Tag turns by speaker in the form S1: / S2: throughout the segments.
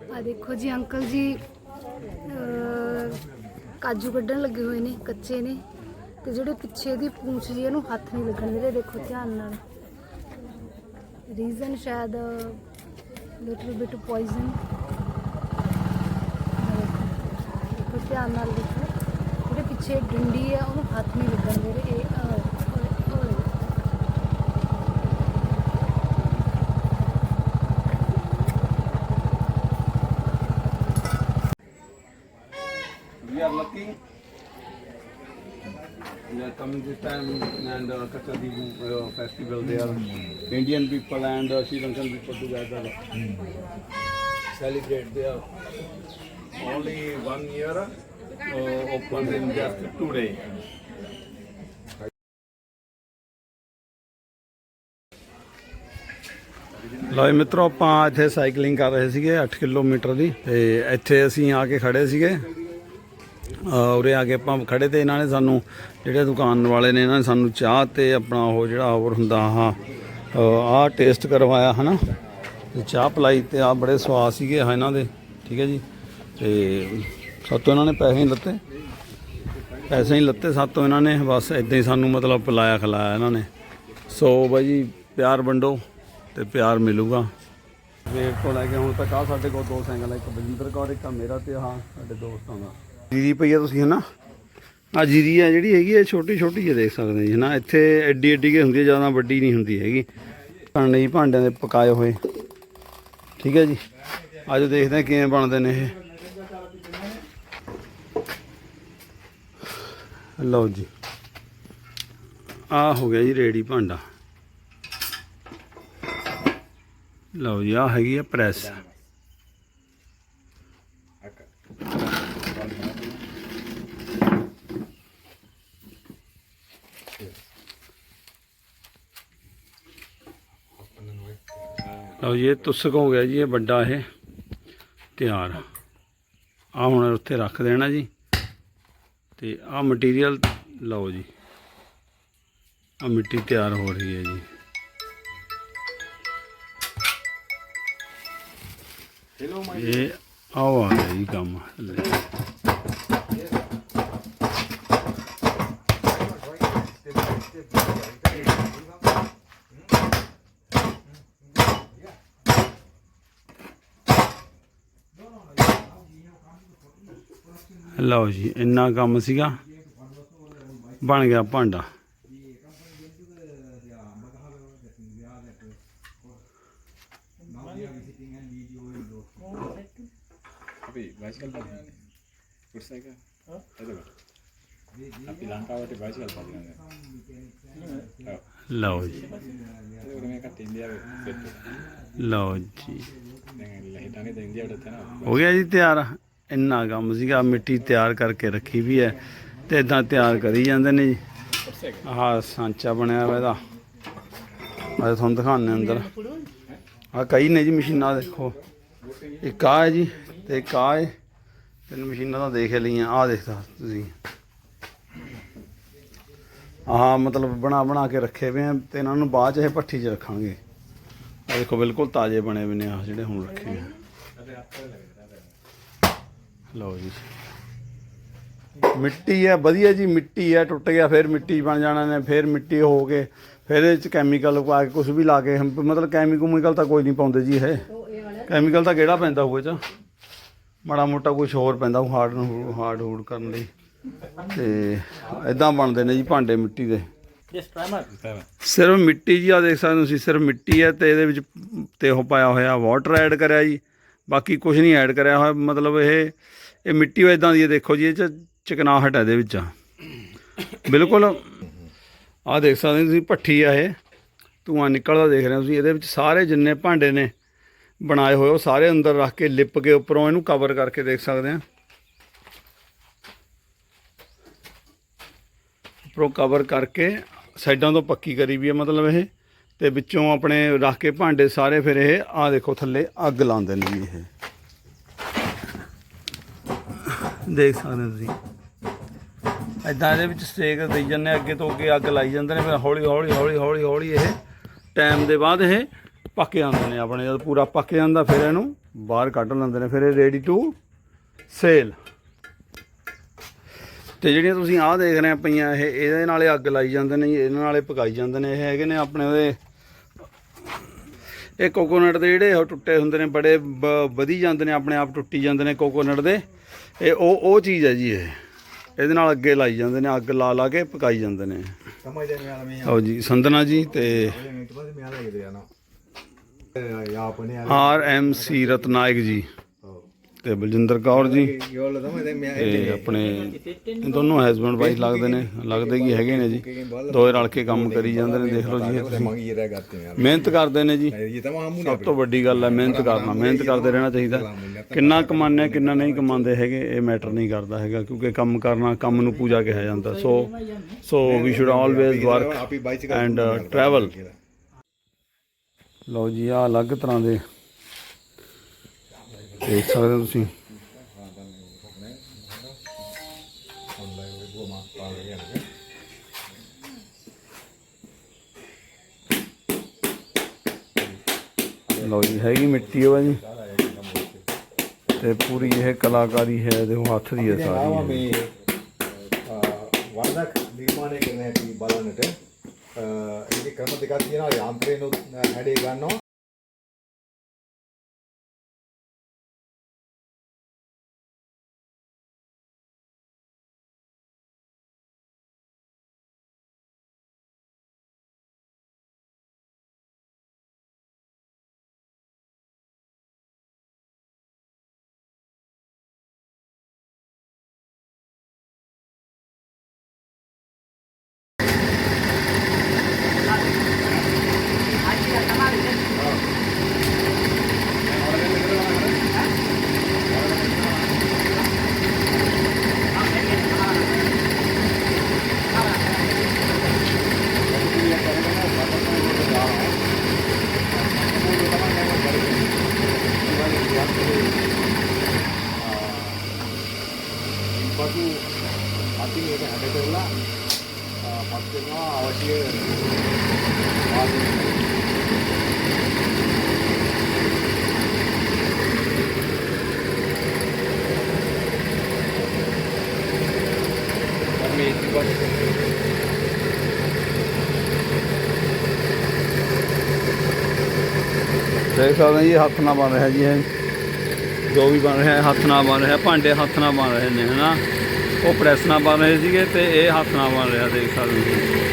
S1: ਆ ਦੇਖੋ ਜੀ, ਅੰਕਲ ਜੀ ਕਾਜੂ ਕੱਢਣ ਲੱਗੇ ਹੋਏ ਨੇ, ਕੱਚੇ ਨੇ। ਤੇ ਜਿਹੜੇ ਪਿੱਛੇ ਦੀ ਪੂੰਛ ਜੀ, ਇਹਨੂੰ ਹੱਥ ਨਹੀਂ ਲੱਗਣ ਦੇ ਦੇਖੋ ਧਿਆਨ ਨਾਲ। ਰੀਜ਼ਨ ਸ਼ਾਇਦ ਲਿਟਲ ਬਿਟ ਪੋਇਜ਼ਨ ਦੇਖੋ, ਧਿਆਨ ਨਾਲ ਦੇਖੋ। ਜਿਹੜੇ ਪਿੱਛੇ ਡੰਡੀ ਆ, ਉਹਨੂੰ ਹੱਥ ਨਹੀਂ ਲੱਗਣ ਦੇ ਇਹ
S2: coming this time and uh, Kachadi uh, festival there. Indian people and uh, Sri Lankan people together celebrate there. Only one year uh, open in just two days. ਲੋ ਮਿੱਤਰੋ ਆਪਾਂ ਇੱਥੇ ਸਾਈਕਲਿੰਗ ਕਰ ਰਹੇ ਸੀਗੇ 8 ਕਿਲੋਮੀਟਰ ਦੀ ਤੇ ਇੱਥੇ ਅਸੀਂ ਆ ਕੇ ਖੜੇ ਸੀਗੇ ਅਹ ਉਰੇ ਆ ਕੇ ਆਪਾਂ ਖੜੇ ਤੇ ਇਹਨਾਂ ਨੇ ਸਾਨੂੰ ਜਿਹੜੇ ਦੁਕਾਨ ਵਾਲੇ ਨੇ ਇਹਨਾਂ ਨੇ ਸਾਨੂੰ ਚਾਹ ਤੇ ਆਪਣਾ ਉਹ ਜਿਹੜਾ ਹੋਰ ਹੁੰਦਾ ਆਹ ਆਹ ਟੇਸਟ ਕਰਵਾਇਆ ਹਨਾ? ਤੇ ਚਾਹ ਪਲਾਈ ਤੇ ਆ ਬੜੇ ਸਵਾਦ ਸੀਗੇ ਆਹ ਇਹਨਾਂ ਦੇ ਠੀਕ ਹੈ ਜੀ? ਤੇ ਸਾਤੋਂ ਇਹਨਾਂ ਨੇ ਪੈਸੇ ਹੀ ਲੱਤੇ। ਪੈਸੇ ਹੀ ਲੱਤੇ ਸਾਤੋਂ ਇਹਨਾਂ ਨੇ ਬਸ ਇਦਾਂ ਹੀ ਸਾਨੂੰ ਮਤਲਬ ਪਿਲਾਇਆ ਖਿਲਾਇਆ ਇਹਨਾਂ ਨੇ। ਸੋ ਬਾਈ ਜੀ ਪਿਆਰ ਵੰਡੋ ਤੇ ਪਿਆਰ ਮਿਲੂਗਾ। ਵੇਟ ਤੋਂ ਲੈ ਕੇ ਹੁਣ ਤੱਕ ਆ ਸਾਡੇ ਕੋਲ ਦੋ ਸਾਈਕਲ ਆ, ਇੱਕ ਬਲਜਿੰਦਰ ਕੌਰ ਇੱਕ ਮੇਰਾ ਤੇ ਆ ਸਾਡੇ ਦੋਸਤਾਂ ਦਾ। ਜੀਰੀ ਪਈ ਆ ਤੁਸੀਂ ਹਨਾ? ਆ ਜੀਰੀ ਆ ਜਿਹੜੀ ਹੈਗੀ ਇਹ ਛੋਟੀ ਛੋਟੀ ਜਿਹੀ ਦੇਖ ਸਕਦੇ ਜੀ ਹਨਾ? ਇੱਥੇ ਐਡੀ ਐਡੀ ਕੀ ਹੁੰਦੀ ਹੈ ਜ਼ਿਆਦਾ ਵੱਡੀ ਨਹੀਂ ਹੁੰਦੀ ਹੈਗੀ। ਭਾਂਡੇ ਜੀ, ਭਾਂਡਿਆਂ ਦੇ ਪਕਾਏ ਹੋਏ। ਠੀਕ ਹੈ ਜੀ? ਅੱਜ ਦੇਖਦੇ ਹਾਂ ਕਿਵੇਂ ਬਣਦੇ ਨੇ ਇਹ। ਲਓ ਜੀ। ਆ ਹੋ ਗਿਆ ਜੀ ਰੇੜੀ ਭਾਂਡਾ। ਲਓ ਜੀ ਆ ਹੈਗੀ ਆ ਪ੍ਰੈਸ। ਲਓ ਜੀ ਇਹ ਤੁਸਕ ਹੋ ਗਿਆ ਜੀ ਇਹ ਵੱਡਾ ਇਹ। ਤਿਆਰ। ਆ ਹੁਣ ਉੱਥੇ ਰੱਖ ਦੇਣਾ ਜੀ। ਤੇ ਆ ਮਟੀਰੀਅਲ ਲਓ ਜੀ। ਆ ਮਿੱਟੀ ਤਿਆਰ ਹੋ ਰਹੀ ਹੈ ਜੀ। ਇਹ ਆਓ ਆ ਗਿਆ ਜੀ ਕੰਮ। ਥੱਲੇ। ਲਓ ਜੀ ਇੰਨਾ ਕੰਮ ਸੀਗਾ ਬਣ ਗਿਆ ਭਾਂਡਾ। ਲਓ ਜੀ। ਲਓ ਜੀ। ਹੋ ਗਿਆ ਜੀ ਤਿਆਰ? ਇੰਨਾ ਕੰਮ ਸੀਗਾ, ਮਿੱਟੀ ਤਿਆਰ ਕਰਕੇ ਰੱਖੀ ਵੀ ਹੈ ਤੇ ਇਦਾਂ ਤਿਆਰ ਕਰੀ ਜਾਂਦੇ ਨੇ ਜੀ। ਆਹ ਸਾਂਚਾ ਬਣਿਆ ਵਾ ਇਹਦਾ। ਮੈਂ ਤੁਹਾਨੂੰ ਦਿਖਾਉਂਦੇ ਅੰਦਰ। ਆ ਕਈ ਨੇ ਜੀ ਮਸ਼ੀਨਾਂ, ਦੇਖੋ। ਇੱਕ ਆ ਜੀ ਤੇ ਇੱਕ ਆ ਹੈ। ਤਿੰਨ ਮਸ਼ੀਨਾਂ ਤਾਂ ਦੇਖ ਲਈਆਂ। ਆ ਦੇਖਦਾ ਤੁਸੀਂ। ਆਹ ਮਤਲਬ ਬਣਾ ਬਣਾ ਕੇ ਰੱਖੇ ਹੋਏ ਆ ਤੇ ਇਹਨਾਂ ਨੂੰ ਬਾਅਦ ਚ ਇਹ ਪੱਠੀ 'ਚ ਰੱਖਾਂਗੇ। ਆ ਦੇਖੋ, ਬਿਲਕੁਲ ਤਾਜ਼ੇ ਬਣੇ ਹੋਏ ਨੇ ਆ ਜਿਹੜੇ ਹੁਣ ਰੱਖੇ ਆ। ਲਓ ਜੀ। ਮਿੱਟੀ ਹੈ ਵਧੀਆ ਜੀ ਮਿੱਟੀ ਹੈ ਟੁੱਟ ਗਿਆ ਫਿਰ ਮਿੱਟੀ ਬਣ ਜਾਣਾ ਨੇ ਫਿਰ ਮਿੱਟੀ ਹੋ ਕੇ ਫਿਰ ਇਹ ਚ ਕੈਮੀਕਲ ਪਾ ਕੇ ਕੁਝ ਵੀ ਲਾ ਕੇ ਮਤਲਬ ਕੈਮੀਕਲ ਤਾਂ ਕੋਈ ਨਹੀਂ ਪਾਉਂਦੇ ਜੀ ਇਹ। ਕੈਮੀਕਲ ਤਾਂ ਕਿਹੜਾ ਪੈਂਦਾ ਹੋਊ ਇਹ ਚ? ਮਾੜਾ ਮੋਟਾ ਕੁਝ ਹੋਰ ਪੈਂਦਾ ਹਾਰਡ ਨੂੰ ਹਾਰਡ ਹੂਡ ਕਰਨ ਲਈ। ਤੇ ਇਦਾਂ ਬਣਦੇ ਨੇ ਜੀ ਭਾਂਡੇ ਮਿੱਟੀ ਦੇ। ਸਿਰਫ ਮਿੱਟੀ ਜੀ ਆ ਦੇਖ ਸਕਦੇ ਹੋ ਤੁਸੀਂ ਸਿਰਫ ਮਿੱਟੀ ਹੈ ਤੇ ਇਹਦੇ ਵਿੱਚ ਤੇ ਉਹ ਪਾਇਆ ਹੋਇਆ ਵਾਟਰ ਐਡ ਕਰਿਆ ਜੀ। ਬਾਕੀ ਕੁਝ ਨਹੀਂ ਐਡ ਕਰਿਆ ਹੋਇਆ, ਮਤਲਬ ਇਹ ਇਹ ਮਿੱਟੀ ਉਹ ਇਦਾਂ ਦੀ ਹੈ, ਦੇਖੋ ਜੀ, ਇਹ ਚ ਚਿਕਨਾਹਟ ਹੈ ਇਹਦੇ ਵਿੱਚ। ਬਿਲਕੁਲ। ਆ ਦੇਖ ਸਕਦੇ ਤੁਸੀਂ, ਭੱਠੀ ਆ ਇਹ। ਧੂਆਂ ਨਿਕਲਦਾ ਦੇਖ ਰਹੇ ਹੋ ਤੁਸੀਂ, ਇਹਦੇ ਵਿੱਚ ਸਾਰੇ ਜਿੰਨੇ ਭਾਂਡੇ ਨੇ ਬਣਾਏ ਹੋਏ, ਉਹ ਸਾਰੇ ਅੰਦਰ ਰੱਖ ਕੇ, ਲਿਪ ਕੇ ਉੱਪਰੋਂ ਇਹਨੂੰ ਕਵਰ ਕਰਕੇ ਦੇਖ ਸਕਦੇ ਆ ਉੱਪਰੋਂ ਕਵਰ ਕਰਕੇ, ਸਾਈਡਾਂ ਤੋਂ ਪੱਕੀ ਕਰੀ ਵੀ ਹੈ, ਮਤਲਬ ਇਹ। ਤੇ ਵਿੱਚੋਂ ਆਪਣੇ ਰੱਖ ਕੇ ਭਾਂਡੇ ਸਾਰੇ ਫਿਰ ਇਹ ਆ ਦੇਖੋ ਥੱਲੇ ਅੱਗ ਲਾਉਂਦੇ ਨੇ ਜੀ ਇਹ। ਦੇਖ ਸਕਦੇ ਹੋ ਤੁਸੀਂ। ਇਦਾਂ ਇਹਦੇ ਵਿੱਚ ਸਟੇਕ ਦੇਈ ਜਾਂਦੇ ਅੱਗੇ ਤੋਂ ਅੱਗੇ ਅੱਗ ਲਾਈ ਜਾਂਦੇ ਨੇ ਫਿਰ ਹੌਲੀ ਹੌਲੀ ਹੌਲੀ ਹੌਲੀ ਹੌਲੀ ਇਹ ਟਾਈਮ ਦੇ ਬਾਅਦ ਇਹ ਪੱਕ ਜਾਂਦੇ ਨੇ ਆਪਣੇ ਜਦ ਪੂਰਾ ਪੱਕ ਜਾਂਦਾ ਫਿਰ ਇਹਨੂੰ ਬਾਹਰ ਕੱਢ ਲੈਂਦੇ ਨੇ ਫਿਰ ਇਹ ਰੈਡੀ ਟੂ ਸੇਲ ਤੇ ਜਿਹੜੀਆਂ ਤੁਸੀਂ ਆਹ ਦੇਖ ਰਹੇ ਪਈਆਂ ਇਹ ਇਹਦੇ ਨਾਲੇ ਅੱਗ ਲਾਈ ਜਾਂਦੇ ਨੇ ਜੀ, ਇਹਨਾਂ ਨਾਲੇ ਪਕਾਈ ਜਾਂਦੇ ਨੇ ਇਹ ਹੈਗੇ ਨੇ ਆਪਣੇ ਉਹਦੇ ਇਹ ਕੋਕੋਨਟ ਦੇ ਜਿਹੜੇ ਉਹ ਟੁੱਟੇ ਹੁੰਦੇ ਨੇ ਬੜੇ ਵਧੀ ਜਾਂਦੇ ਨੇ ਆਪਣੇ ਆਪ ਟੁੱਟੀ ਜਾਂਦੇ ਨੇ ਕੋਕੋਨਟ ਦੇ। ਇਹ ਉਹ ਉਹ ਚੀਜ਼ ਹੈ ਜੀ ਇਹ। ਇਹਦੇ ਨਾਲ ਅੱਗੇ ਲਾਈ ਜਾਂਦੇ ਨੇ ਅੱਗ ਲਾ ਲਾ ਕੇ ਪਕਾਈ ਜਾਂਦੇ ਨੇ।
S3: ਸਮਝਦੇ ਮੈਂ ਆਲਮੀ
S2: ਆਓ ਜੀ ਸੰਦਨਾ ਜੀ ਤੇ ਆਰ ਐਮ ਸੀ ਰਤਨਾਇਕ ਜੀ। ਤੇ ਬਲਜਿੰਦਰ ਕੌਰ ਜੀ। ਤੇ ਆਪਣੇ ਇਹ ਦੋਨੋਂ ਹਸਬੰਡ ਵਾਈਫ ਲੱਗਦੇ ਨੇ ਲੱਗਦੇ ਕੀ ਹੈਗੇ ਨੇ ਜੀ। ਦੋਏ ਰਲ ਕੇ ਕੰਮ ਕਰੀ ਜਾਂਦੇ ਨੇ ਦੇਖ ਲਓ ਜੀ। ਇਹ ਤੁਸੀਂ। ਮਿਹਨਤ ਕਰਦੇ ਨੇ ਜੀ। ਸਭ ਤੋਂ ਵੱਡੀ ਗੱਲ ਹੈ ਮਿਹਨਤ ਕਰਨਾ ਮਿਹਨਤ ਕਰਦੇ ਰਹਿਣਾ ਚਾਹੀਦਾ। ਕਿੰਨਾ ਕਮਾਉਂਦੇ ਕਿੰਨਾ ਨਹੀਂ ਕਮਾਉਂਦੇ ਹੈਗੇ ਇਹ ਮੈਟਰ ਨਹੀਂ ਕਰਦਾ ਹੈਗਾ ਕਿਉਂਕਿ ਕੰਮ ਕਰਨਾ ਕੰਮ ਨੂੰ ਪੂਜਾ ਕਿਹਾ ਜਾਂਦਾ। So so we should always work and travel ਲਓ ਜੀ ਆ ਅਲੱਗ ਤਰ੍ਹਾਂ ਦੇ ਦੇਖ ਸਕਦੇ ਹੋ ਤੁਸੀਂ। ਲੋ ਜੀ ਹੈਗੀ ਮਿੱਟੀ ਉਹ ਜੀ ਤੇ ਪੂਰੀ ਇਹ ਕਲਾਕਾਰੀ ਹੈ ਇਹਦੇ ਹੱਥ ਦੀ ਹੈ ਸਾਰੀ।
S3: ವರ್ಣಕ್ ನಿರ್ಮಾಣಕ್ಕೆ ಬಾಲನಟೆ ಇಲ್ಲಿ ಕ್ರಮ ದಿಗಾತಿಯನ್ನು
S4: ಯಾಂತ್ರೇನು ಅಡಿಗನ್ನು
S2: ਦੇਖ ਸਕਦੇ ਜੀ, ਹੱਥ ਨਾਲ ਬਣ ਰਿਹਾ ਜੀ ਇਹ ਜੋ ਵੀ ਬਣ ਰਿਹਾ ਹੱਥ ਨਾਲ ਬਣ ਰਿਹਾ, ਭਾਂਡੇ ਹੱਥ ਨਾਲ ਬਣ ਰਹੇ ਨੇ, ਹਨਾ ਉਹ ਪ੍ਰੈਸ ਨਾਲ ਬਣ ਰਹੇ ਸੀਗੇ ਤੇ ਇਹ ਹੱਥ ਨਾਲ ਬਣ ਰਿਹਾ, ਦੇਖ ਸਕਦੇ ਜੀ।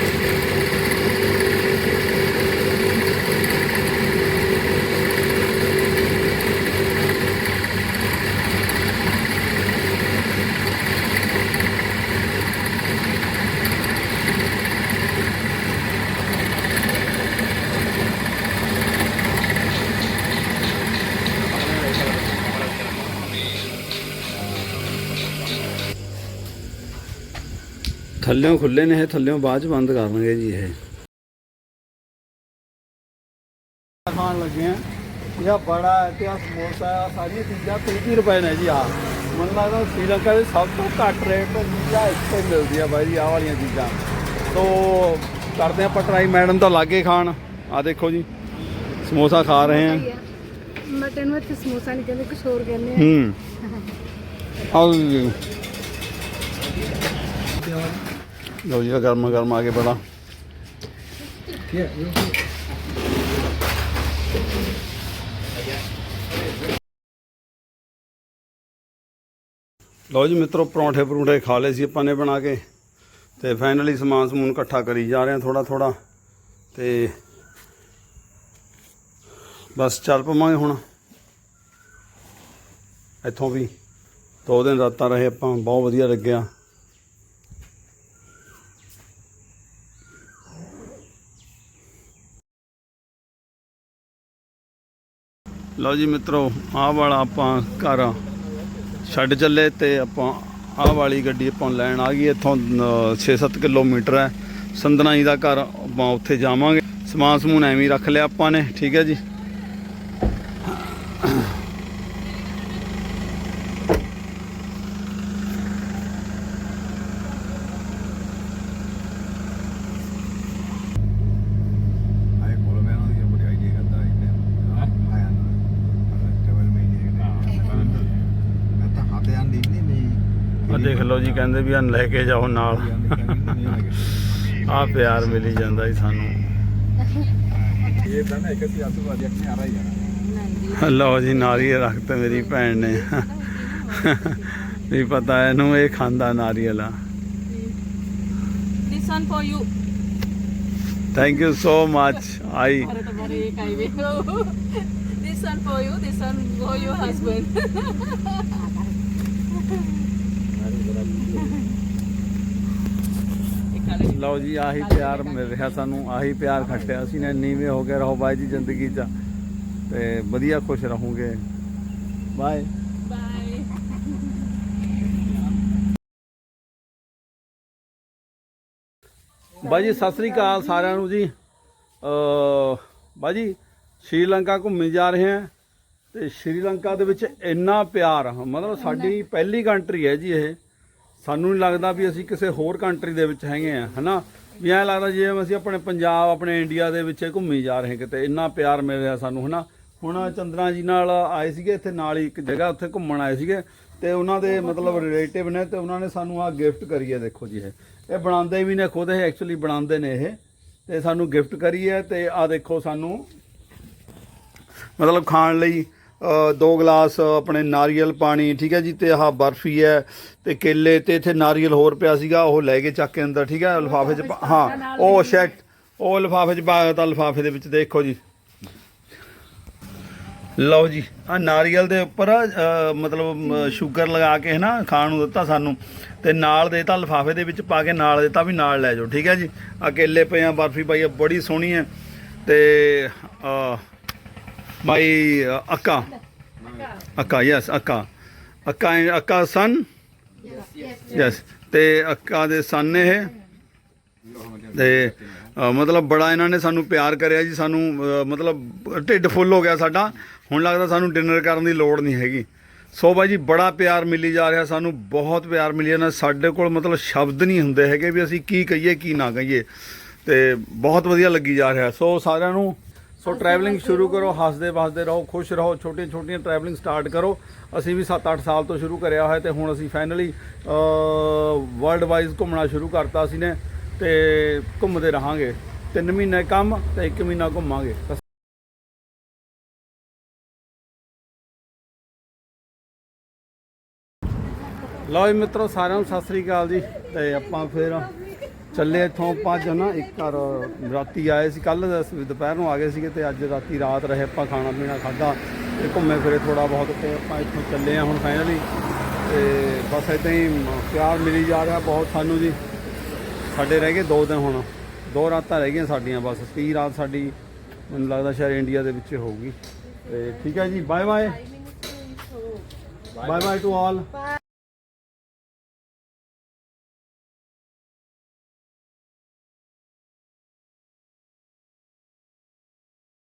S2: ਥੱਲਿਓਂ ਖੁੱਲੇ ਨੇ ਇਹ ਥੱਲਿਓਂ ਬਾਅਦ ਚ ਬੰਦ ਕਰਨਗੇ ਜੀ ਇਹ। ਖਾਣ ਲੱਗੇ ਆ। ਇਹ ਬੜਾ ਇਤਿਹਾਸ ਸਮੋਸਾ ਆ ਸਾਰੀਆਂ ਚੀਜ਼ਾਂ 30 ਰੁਪਏ ਨੇ ਜੀ ਆ ਮੈਨੂੰ ਲੱਗਦਾ ਸ਼੍ਰੀਲੰਕਾ ਦੇ ਸਭ ਤੋਂ ਘੱਟ ਰੇਟ ਤੇ ਚੀਜ਼ਾਂ ਇੱਥੇ ਮਿਲਦੀ ਆ ਬਾਈ ਜੀ ਆਹ ਵਾਲੀਆਂ ਚੀਜ਼ਾਂ। ਸੋ ਕਰਦੇ ਆਪਾਂ ਟਰਾਈ ਮੈਡਮ ਤਾਂ ਲਾਗੇ ਖਾਣ। ਆ ਦੇਖੋ ਜੀ ਸਮੋਸਾ ਖਾ ਰਹੇ ਆ।
S1: ਮਟਨ ਵਿੱਚ ਸਮੋਸਾ ਨਹੀਂ ਕਹਿੰਦੇ ਕੁਝ ਹੋਰ ਕਹਿੰਦੇ ਆ।
S2: ਹੂੰ। ਆਓ ਜੀ ਲਓ ਜੀ ਗਰਮ ਗਰਮ ਆ ਕੇ ਬੜਾ। ਲਓ ਜੀ ਮਿੱਤਰੋ ਪਰੌਂਠੇ ਪਰੂੰਠੇ ਖਾ ਲਏ ਸੀ ਆਪਾਂ ਨੇ ਬਣਾ ਕੇ। ਤੇ ਫਾਈਨਲੀ ਸਮਾਨ ਸਮੂਨ ਇਕੱਠਾ ਕਰੀ ਜਾ ਰਹੇ ਹਾਂ ਥੋੜਾ ਥੋੜਾ ਤੇ ਬਸ ਚੱਲ ਪਵਾਂਗੇ ਹੁਣ। ਇੱਥੋਂ ਵੀ ਦੋ ਦਿਨ ਰਾਤਾਂ ਰਹੇ ਆਪਾਂ ਬਹੁਤ ਵਧੀਆ ਲੱਗਿਆ। ਲਓ ਜੀ ਮਿੱਤਰੋ, ਆਹ ਵਾਲਾ ਆਪਾਂ ਘਰ ਛੱਡ ਚੱਲੇ ਤੇ ਆਪਾਂ ਆਹ ਵਾਲੀ ਗੱਡੀ ਆਪਾਂ ਲੈਣ ਆ ਗਈ। ਇੱਥੋਂ 6-7 ਕਿਲੋਮੀਟਰ ਹੈ। ਸੰਦਨਾਈ ਦਾ ਘਰ ਆਪਾਂ ਉੱਥੇ ਜਾਵਾਂਗੇ। ਸਮਾਨ ਸਮੂਨ ਐਵੇਂ ਰੱਖ ਲਿਆ ਆਪਾਂ ਨੇ, ਠੀਕ ਹੈ ਜੀ। ਕਹਿੰਦੇ ਵੀ ਹਨ ਲੈ ਕੇ ਜਾਓ ਨਾਲ। ਆ ਪਿਆਰ ਮਿਲੀ ਜਾਂਦਾ ਸੀ ਸਾਨੂੰ।
S3: ਇਹ ਤਾਂ ਇੱਕ ਸੀ ਆਸੂ ਵਾਲੀ ਅੱਖੀ ਆ ਰਹੀ ਜਾਣਾ
S2: ਲਓ ਜੀ ਨਾਰੀਅਲ ਰੱਖਤ ਮੇਰੀ ਭੈਣ ਨੇ। ਨਹੀਂ ਪਤਾ ਇਹਨੂੰ ਇਹ ਖਾਂਦਾ ਨਾਰੀਅਲ ਆ
S5: this one for you
S2: thank
S5: you so much i this one for you this one for your husband
S2: ਲਓ ਜੀ ਆਹੀ ਪਿਆਰ ਮਿਲ ਰਿਹਾ ਸਾਨੂੰ ਆਹੀ ਪਿਆਰ ਖੱਟਿਆ। ਅਸੀਂ ਨੇ ਨੀਵੇਂ ਹੋ ਕੇ ਰਹੋ ਬਾਈ ਜੀ ਜ਼ਿੰਦਗੀ 'ਚ। ਤੇ ਵਧੀਆ ਖੁਸ਼ ਰਹੋਗੇ। ਬਾਏ।
S5: Bye.
S2: ਬਾਈ ਜੀ ਸਤਿ ਸ੍ਰੀ ਅਕਾਲ ਸਾਰਿਆਂ ਨੂੰ ਜੀ। ਅ ਬਾਈ ਜੀ ਸ਼੍ਰੀਲੰਕਾ ਘੁੰਮਣ ਜਾ ਰਹੇ ਹਾਂ ਤੇ ਸ਼੍ਰੀਲੰਕਾ ਦੇ ਵਿੱਚ ਇੰਨਾ ਪਿਆਰ ਮਤਲਬ ਸਾਡੀ ਪਹਿਲੀ ਕੰਟਰੀ ਹੈ ਜੀ ਇਹ। ਸਾਨੂੰ ਨਹੀਂ ਲੱਗਦਾ ਵੀ ਅਸੀਂ ਕਿਸੇ ਹੋਰ ਕੰਟਰੀ ਦੇ ਵਿੱਚ ਹੈਗੇ ਆ, ਹਨਾ? ਵੀ ਐਂ ਲੱਗਦਾ ਜਿਵੇਂ ਅਸੀਂ ਆਪਣੇ ਪੰਜਾਬ, ਆਪਣੇ ਇੰਡੀਆ ਦੇ ਵਿੱਚ ਘੁੰਮੀ ਜਾ ਰਹੇ ਕਿਤੇ, ਇੰਨਾ ਪਿਆਰ ਮਿਲ ਰਿਹਾ ਸਾਨੂੰ, ਹਨਾ? ਹੁਣ ਚੰਦਰਾ ਜੀ ਨਾਲ ਆਏ ਸੀਗੇ ਇੱਥੇ, ਨਾਲ ਹੀ ਇੱਕ ਜਗ੍ਹਾ ਉੱਥੇ ਘੁੰਮਣ ਆਏ ਸੀਗੇ ਤੇ ਉਹਨਾਂ ਦੇ ਮਤਲਬ ਰਿਲੇਟਿਵ ਨੇ ਤੇ ਉਹਨਾਂ ਨੇ ਸਾਨੂੰ ਆ ਗਿਫਟ ਕਰੀ ਹੈ, ਦੇਖੋ ਜੀ ਇਹ। ਇਹ ਬਣਾਉਂਦੇ ਵੀ ਨੇ ਖੁਦ, ਇਹ ਐਕਚੁਅਲੀ ਬਣਾਉਂਦੇ ਨੇ ਇਹ। ਤੇ ਸਾਨੂੰ ਗਿਫਟ ਕਰੀ ਹੈ ਤੇ ਆ ਦੇਖੋ ਸਾਨੂੰ ਮਤਲਬ ਖਾਣ ਲਈ ਦੋ ਗਲਾਸ ਆਪਣੇ ਨਾਰੀਅਲ ਪਾਣੀ ਠੀਕ ਹੈ ਜੀ ਤੇ ਆਹ ਬਰਫੀ ਹੈ ਤੇ ਕੇਲੇ ਤੇ ਇੱਥੇ ਨਾਰੀਅਲ ਹੋਰ ਪਿਆ ਸੀਗਾ ਉਹ ਲੈ ਕੇ ਚੱਕ ਕੇ ਅੰਦਰ ਠੀਕ ਹੈ ਲਿਫਾਫੇ 'ਚ ਪਾ- ਹਾਂ ਉਹ ਸ਼ੈਟ ਉਹ ਲਿਫਾਫੇ 'ਚ ਪਾ ਤਾਂ ਲਿਫਾਫੇ ਦੇ ਵਿੱਚ ਦੇਖੋ ਜੀ। ਲਓ ਜੀ ਆ ਨਾਰੀਅਲ ਦੇ ਉੱਪਰ ਅ, ਮਤਲਬ ਸ਼ੂਗਰ ਲਗਾ ਕੇ ਹੈ ਨਾ ਖਾਣ ਨੂੰ ਦਿੱਤਾ ਸਾਨੂੰ ਤੇ ਨਾਲ ਦੇਤਾ ਲਿਫਾਫੇ ਦੇ ਵਿੱਚ ਪਾ ਕੇ ਨਾਲ ਦਿੱਤਾ ਵੀ ਨਾਲ ਲੈ ਜਾਓ ਠੀਕ ਹੈ ਜੀ। ਆ ਕੇਲੇ ਪਏ ਆ ਬਰਫੀ ਪਾਈ ਆ ਬੜੀ ਸੋਹਣੀ ਹੈ ਤੇ ਅ, ਮਾਈ ਅੱਕਾ ਅੱਕਾ ਯੈਸ ਅੱਕਾ ਅੱਕਾ ਅੱਕਾ ਸਨ ਯੈਸ ਤੇ ਅੱਕਾ ਦੇ ਸਨ ਇਹ ਤੇ ਅ, ਮਤਲਬ ਬੜਾ ਇਹਨਾਂ ਨੇ ਸਾਨੂੰ ਪਿਆਰ ਕਰਿਆ ਜੀ ਸਾਨੂੰ ਅ, ਮਤਲਬ ਢਿੱਡ ਫੁੱਲ ਹੋ ਗਿਆ ਸਾਡਾ। ਹੁਣ ਲੱਗਦਾ ਸਾਨੂੰ ਡਿਨਰ ਕਰਨ ਦੀ ਲੋੜ ਨਹੀਂ ਹੈਗੀ। ਸੋ ਬਾਈ ਜੀ ਬੜਾ ਪਿਆਰ ਮਿਲੀ ਜਾ ਰਿਹਾ ਸਾਨੂੰ ਬਹੁਤ ਪਿਆਰ ਮਿਲੀ ਜਾਂਦਾ। ਸਾਡੇ ਕੋਲ ਮਤਲਬ ਸ਼ਬਦ ਨਹੀਂ ਹੁੰਦੇ ਹੈਗੇ ਵੀ ਅਸੀਂ ਕੀ ਕਹੀਏ ਕੀ ਨਾ ਕਹੀਏ। ਤੇ ਬਹੁਤ ਵਧੀਆ ਲੱਗੀ ਜਾ ਰਿਹਾ। ਸੋ ਸਾਰਿਆਂ ਨੂੰ ਸੋ ਟਰੈਵਲਿੰਗ ਸ਼ੁਰੂ ਕਰੋ ਹੱਸਦੇ ਵਸਦੇ ਰਹੋ ਖੁਸ਼ ਰਹੋ ਛੋਟੀਆਂ ਛੋਟੀਆਂ ਟਰੈਵਲਿੰਗ ਸਟਾਰਟ ਕਰੋ। ਅਸੀਂ ਵੀ 7-8 ਸਾਲ ਤੋਂ ਸ਼ੁਰੂ ਕਰਿਆ ਹੋਇਆ ਤੇ ਹੁਣ ਅਸੀਂ ਫਾਈਨਲੀ ਵਰਲਡ ਵਾਈਜ਼ ਘੁੰਮਣਾ ਸ਼ੁਰੂ ਕਰਤਾ ਅਸੀਂ ਨੇ ਤੇ ਘੁੰਮਦੇ ਰਹਾਂਗੇ। 3 ਮਹੀਨੇ ਕੰਮ ਤੇ 1 ਮਹੀਨਾ ਘੁੰਮਾਂਗੇ। ਲਓ ਮਿੱਤਰੋ ਸਾਰਿਆਂ ਨੂੰ ਸਤਿ ਸ੍ਰੀ ਅਕਾਲ ਜੀ ਤੇ ਆਪਾਂ ਫਿਰ ਚੱਲੇ ਇੱਥੋਂ ਆਪਾਂ ਜੋ ਨਾ ਇੱਕ ਘਰ ਰਾਤੀ ਆਏ ਸੀ ਕੱਲ ਦੁਪਹਿਰ ਨੂੰ ਆ ਗਏ ਸੀਗੇ ਤੇ ਅੱਜ ਰਾਤੀ ਰਾਤ ਰਹੇ ਆਪਾਂ ਖਾਣਾ ਪੀਣਾ ਖਾਦਾ ਤੇ ਘੁੰਮੇ ਫਿਰੇ ਥੋੜਾ ਬਹੁਤ ਤੇ ਆਪਾਂ ਇੱਥੋਂ ਚੱਲੇ ਆ ਹੁਣ ਫਾਈਨਲੀ ਤੇ ਬਸ ਇਦਾਂ ਹੀ ਪਿਆਰ ਮਿਲੀ ਜਾ ਰਿਹਾ ਬਹੁਤ ਸਾਨੂੰ ਜੀ। ਸਾਡੇ ਰਹਿ ਗਏ ਦੋ ਦਿਨ ਹੁਣ ਦੋ ਰਾਤਾਂ ਰਹਿ ਗਈਆਂ ਸਾਡੀਆਂ ਬਸ ਤੀਹ ਰਾਤ ਸਾਡੀ ਮੈਨੂੰ ਲੱਗਦਾ ਸ਼ਾਇਦ ਇੰਡੀਆ ਦੇ ਵਿੱਚ ਹੋਊਗੀ। ਤੇ ਠੀਕ ਹੈ ਜੀ bye bye bye bye to all